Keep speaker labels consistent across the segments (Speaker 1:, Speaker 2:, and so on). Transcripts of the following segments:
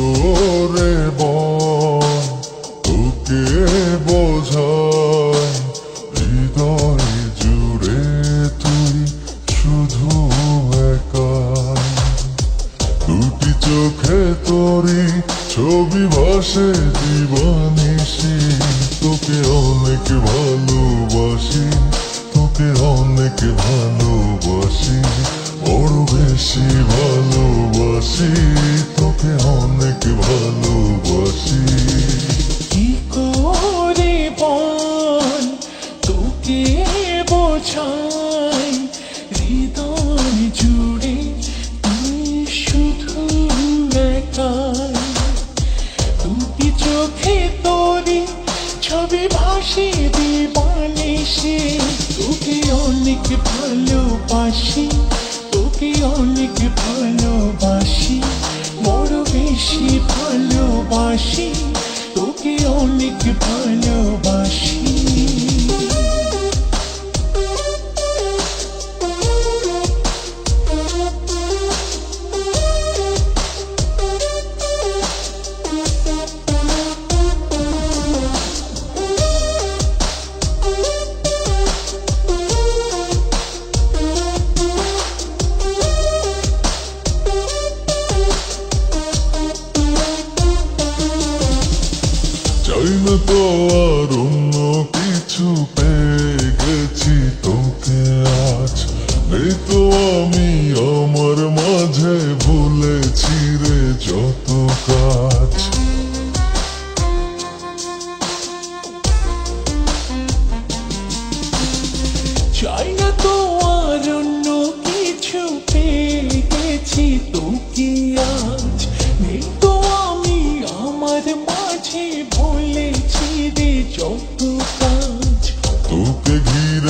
Speaker 1: তোরে বন তোকে বোঝায় হৃদয় জুড়ে তুই
Speaker 2: শুধু একা দুটি চোখে তোরি ছবি ভাসে জীবনিসি তোকে অনেক ভালোবাসি, তোকে অনেক ভালো ছাই হৃদয় জুড়ে তুমি
Speaker 1: শুধু একাই। দুটি চোখে তোরি, ছবি ভাসে দিবানিসে তোকে অনেক ভালোবাসি, তোকে অনেক ভালোবাসি, বড় বেশি ভালোবাসি, তোকে অনেক
Speaker 2: ভালো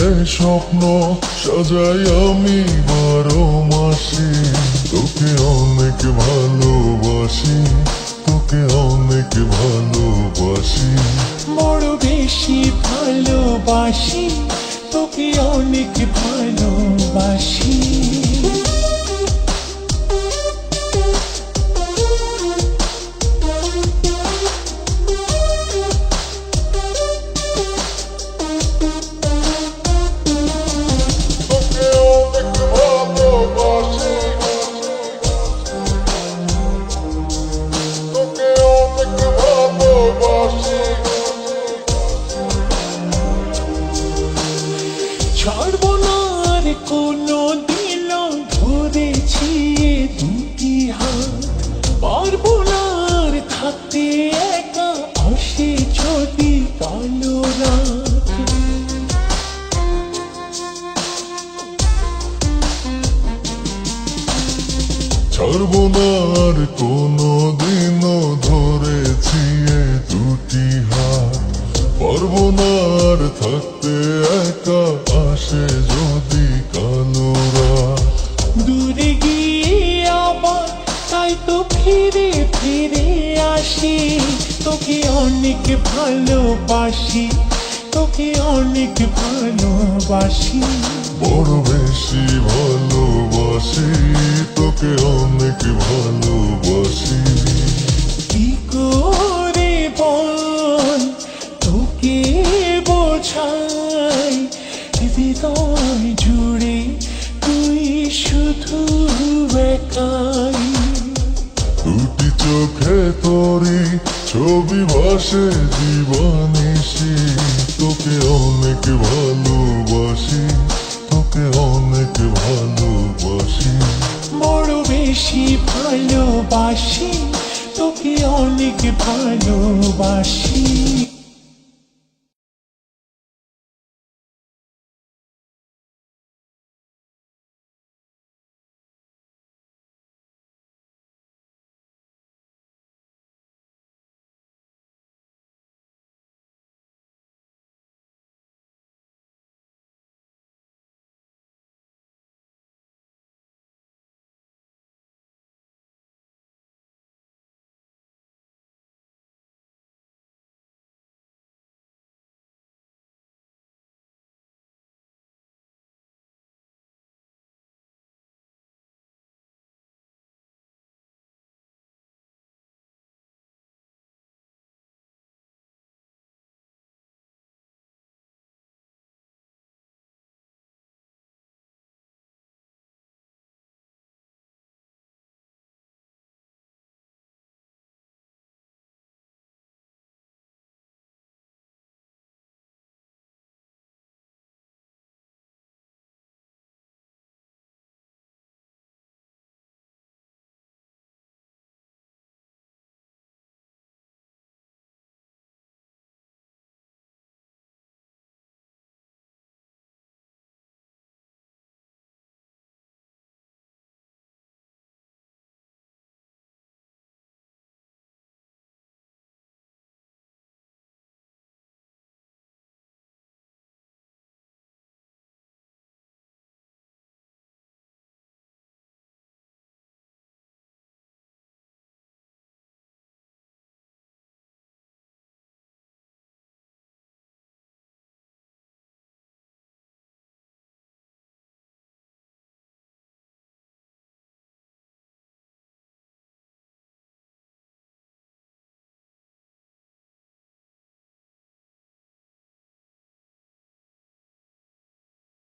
Speaker 2: ঘিরে স্বপ্ন সাজাই আমি বারো মাসি তোকে অনেক ভালোবাসি, তোকে অনেক ভালোবাসি।
Speaker 1: বড় বেশি ভালোবাসি, তোকে অনেক ভালোবাসি। পারব না আর একা আসে যদি কালো রাত
Speaker 2: ছাড়বো না কোনো দিনও ধরেছি দুটি হাত। পারব থাকতে একা আসে
Speaker 1: ভালোবাসি তোকে অনেক ভালোবাসি।
Speaker 2: বড় বেশি ভালোবাসি তোকে অনেক ভালোবাসি।
Speaker 1: কি করে বল তোকে বোঝাই হৃদয় জুড়ে তুই শুধু একাই।
Speaker 2: দুটি চোখে তোরি ছবি ভাসে সে তোকে অনেক ভালোবাসি, তোকে অনেক ভালোবাসি।
Speaker 1: বড় বেশি ভালোবাসি, তোকে অনেক ভালোবাসি।